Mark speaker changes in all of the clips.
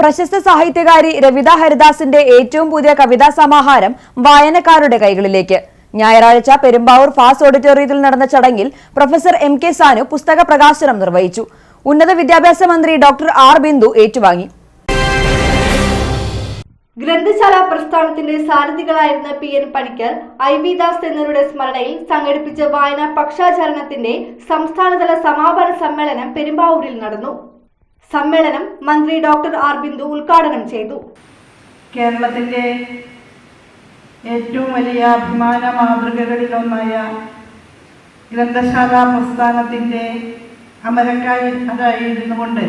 Speaker 1: പ്രശസ്ത സാഹിത്യകാരി രവിത ഹരിദാസിന്റെ ഏറ്റവും പുതിയ കവിതാ സമാഹാരം വായനക്കാരുടെ കൈകളിലേക്ക്. ഞായറാഴ്ച പെരുമ്പാവൂർ ഫാസ് ഓഡിറ്റോറിയത്തിൽ നടന്ന ചടങ്ങിൽ പ്രൊഫസർ എം കെ സാനു പുസ്തക പ്രകാശനം നിർവഹിച്ചു. ഉന്നത വിദ്യാഭ്യാസ മന്ത്രി ഡോക്ടർ ആർ ബിന്ദു ഏറ്റുവാങ്ങി.
Speaker 2: ഗ്രന്ഥശാല പ്രസ്ഥാനത്തിന്റെ സാരഥികളായിരുന്ന P N Panicker I V Das എന്നിവരുടെ സ്മരണയിൽ സംഘടിപ്പിച്ച വായനാ പക്ഷാചരണത്തിന്റെ സംസ്ഥാനതല സമാപന സമ്മേളനം പെരുമ്പാവൂരിൽ നടന്നു. സമ്മേളനം മന്ത്രി ഡോക്ടർ ആർ ബിന്ദു ഉദ്ഘാടനം ചെയ്തു.
Speaker 3: കേരളത്തിന്റെ ഏറ്റവും വലിയ അഭിമാന മാതൃകകളിലൊന്നായ ഗ്രന്ഥശാല അമരക്കായി അതായിരുന്നു കൊണ്ട്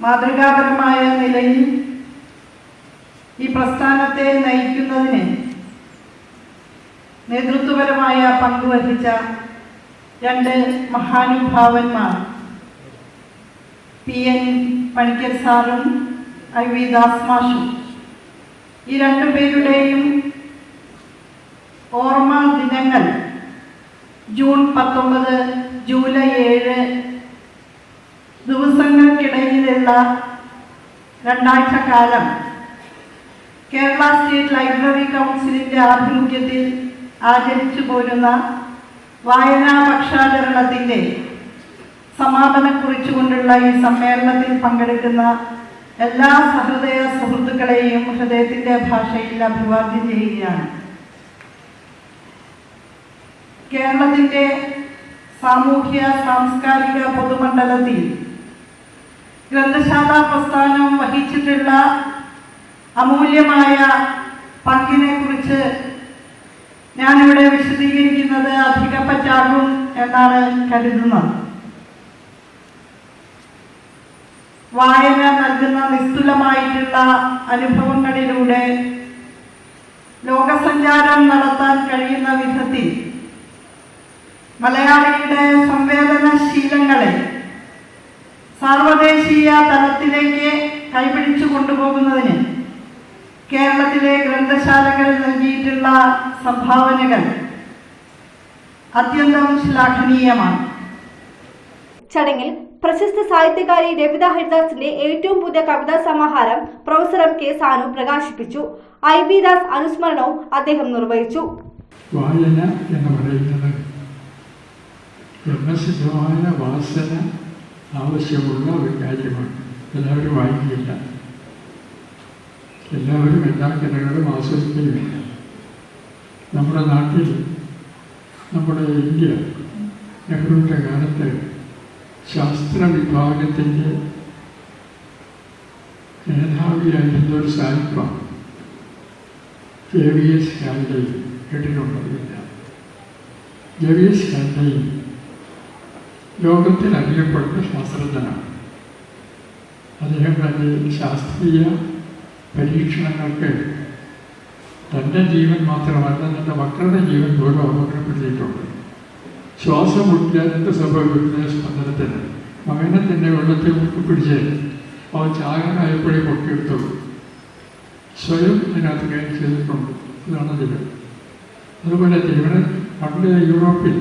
Speaker 3: മാതൃകാപരമായ നിലയിൽ ഈ പ്രസ്ഥാനത്തെ നയിക്കുന്നതിന് നേതൃത്വപരമായ പങ്കുവഹിച്ച രണ്ട് മഹാനുഭാവന്മാർ പി എൻ പണിക്കർ സാറും ഐ വി ദാസ് മാഷും ഈ രണ്ടുപേരുടെയും ഓർമ്മ ദിനങ്ങൾ ജൂൺ പത്തൊമ്പത് ജൂലൈ ഏഴ് ദിവസങ്ങൾക്കിടയിലുള്ള രണ്ടാഴ്ച കാലം. കേരള സ്റ്റേറ്റ് ലൈബ്രറി കൗൺസിലിന്റെ ആഭിമുഖ്യത്തിൽ ആചരിച്ചു പോരുന്ന വായനാ പക്ഷാചരണത്തിന്റെ സമാപനം കുറിച്ചുകൊണ്ടുള്ള ഈ സമ്മേളനത്തിൽ പങ്കെടുക്കുന്ന എല്ലാ സഹൃദയ സുഹൃത്തുക്കളെയും ഹൃദയത്തിന്റെ ഭാഷയിൽ അഭിവാദ്യം ചെയ്യുകയാണ്. കേരളത്തിന്റെ സാമൂഹ്യ സാംസ്കാരിക പൊതുമണ്ഡലത്തിൽ ഗ്രന്ഥശാല പ്രസ്ഥാനം വഹിച്ചിട്ടുള്ള അമൂല്യമായ പങ്കിനെ കുറിച്ച് ഞാനിവിടെ വിശദീകരിക്കുന്നത് അധിക പറ്റാകും എന്നാണ് കരുതുന്നത്. വായന നൽകുന്ന നിസ്തുലമായിട്ടുള്ള അനുഭവങ്ങളിലൂടെ ലോകസഞ്ചാരം നടത്താൻ കഴിയുന്ന വിധത്തിൽ മലയാളിയുടെ സംവേദനശീലങ്ങളെ സാർവദേശീയ തലത്തിലേക്ക് കൈപിടിച്ചു കൊണ്ടുപോകുന്നതിന് കേരളത്തിലെ ഗ്രന്ഥശാലകൾ നൽകിയിട്ടുള്ള സംഭാവനകൾ അത്യന്തം ശ്ലാഘനീയമാണ്.
Speaker 2: ചടങ്ങിൽ പ്രശസ്ത സാഹിത്യകാരി രവിത ഹരിദാസിന്റെ ഏറ്റവും പുതിയ കവിതാ സമാഹാരം പ്രൊഫസർ എം കെ സാനു പ്രകാശിപ്പിച്ചു. ഐ വി ദാസ് അനുസ്മരണവും അദ്ദേഹം നിർവഹിച്ചു.
Speaker 4: വായന എന്ന് പറയുന്നത് ജന്മസിദ്ധമായ വാസന ആവശ്യമുള്ള ഒരു കാര്യമാണ്. എല്ലാവരും വായിക്കില്ല. എല്ലാവരും എല്ലാ കലകളും ആസ്വദിക്കുകയില്ല നമ്മുടെ നാട്ടിൽ നമ്മുടെ ഇന്ത്യ നെഹ്റുവിന്റെ കാലത്ത് ശാസ്ത്ര വിഭാഗത്തിന്റെ മേധാവിയായിരുന്ന ഒരു സാഹിത്യം? ജെ വി എസ് ഹാൻഡൈ കേട്ടിട്ടുണ്ടാവില്ല ജെ വി എസ് ഹാൻഡൈ ലോകത്തിൽ അറിയപ്പെടുന്ന ശാസ്ത്രജ്ഞനാണ്. അദ്ദേഹം തന്റെ ശാസ്ത്രീയ പരീക്ഷണങ്ങൾക്ക് തന്റെ ജീവൻ മാത്രമല്ല തന്റെ മക്കളുടെ ജീവൻ പോലും അപകടപ്പെടുത്തിയിട്ടുണ്ട് ശ്വാസം മുട്ടിയാൽ എന്ത് സംഭവിക്കുന്ന സ്പന്ദനത്തിന് മകനെ തന്നെ വെള്ളത്തിൽ പിടിച്ച് അവൻ ചാകനായപ്പോഴേ പൊക്കിയെടുത്തുള്ളൂ സ്വയം അതിനകത്ത് കയറി ചെയ്തിട്ടുണ്ട് ഇതാണ് അതിൽ അതുപോലെ ഇവിടെ പണ്ട് യൂറോപ്പിൽ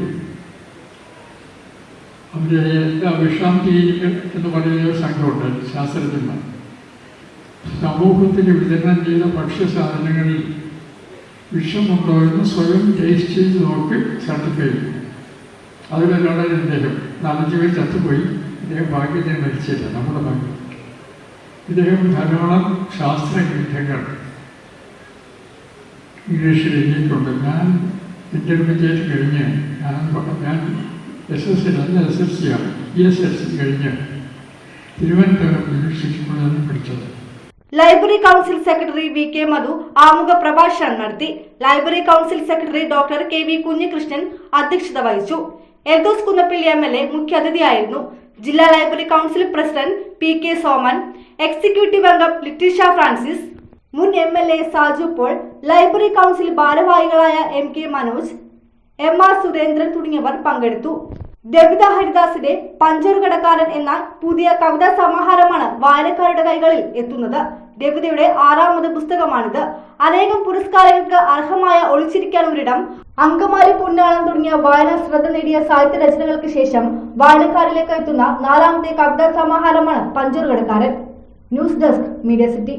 Speaker 4: അവരെ വിഷാന്തി എന്ന് പറയുന്ന ഒരു സംഘമുണ്ട് ശാസ്ത്രജ്ഞന്മാർ. സമൂഹത്തിന് വിതരണം ചെയ്ത ഭക്ഷ്യസാധനങ്ങളിൽ വിഷമുണ്ടോ എന്ന് സ്വയം ടേസ്റ്റ് ചെയ്ത് നോക്കി സർട്ടിഫൈ ചെയ്യും അതിലൊരാളെ ഇദ്ദേഹം നാലഞ്ച് പേര് ചത്തുപോയി. ഇദ്ദേഹം ഭാഗ്യത്തിന് മരിച്ചില്ല. നമ്മുടെ ഭാഗ്യം. ഇദ്ദേഹം ധാരാളം ശാസ്ത്രഗ്രന്ഥങ്ങൾ ഇംഗ്ലീഷിൽ എഴുതിയിട്ടുണ്ട്. ഞാൻ ഇന്റർമീഡിയറ്റ് കഴിഞ്ഞ് ഞാൻ ഞാൻ എസ് എസ് സി അല്ല എസ് എസ് സി ആണ്. ഇ എസ് എസ് സി കഴിഞ്ഞ് തിരുവനന്തപുരം യൂണിവേഴ്സിറ്റി പഠിച്ചത്.
Speaker 2: Library council secretary V K Madhu ആമുഖ പ്രഭാഷണം നടത്തി. Library council secretary doctor K V Kunhikrishnan അധ്യക്ഷത വഹിച്ചു. Eldhose Kunnappilly M L A മുഖ്യാതിഥിയായിരുന്നു ജില്ലാ library council president P K Soman executive അംഗം ലിറ്റിഷ ഫ്രാൻസിസ് മുൻ M L A Saju Paul library council ഭാരവാഹികളായ M K Manoj M R Surendran തുടങ്ങിയവർ പങ്കെടുത്തു. ദവിത ഹരിദാസിന്റെ പഞ്ചറുകടക്കാരൻ എന്ന പുതിയ കവിതാ സമാഹാരമാണ് വായനക്കാരുടെ കൈകളിൽ എത്തുന്നത്. ദവിതയുടെ ആറാമത് പുസ്തകമാണിത്. അനേകം പുരസ്കാരങ്ങൾക്ക് അർഹമായ ഒളിച്ചിരിക്കാൻ ഒരിടം അങ്കമാലി പുന്നാളം തുടങ്ങിയ വായനാ ശ്രദ്ധ നേടിയ സാഹിത്യ രചനകൾക്ക് ശേഷം വായനക്കാരിലേക്ക് എത്തുന്ന നാലാമത്തെ കവിതാ സമാഹാരമാണ് പഞ്ചറുകടക്കാരൻ ന്യൂസ് ഡെസ്ക് മീഡിയ സിറ്റി.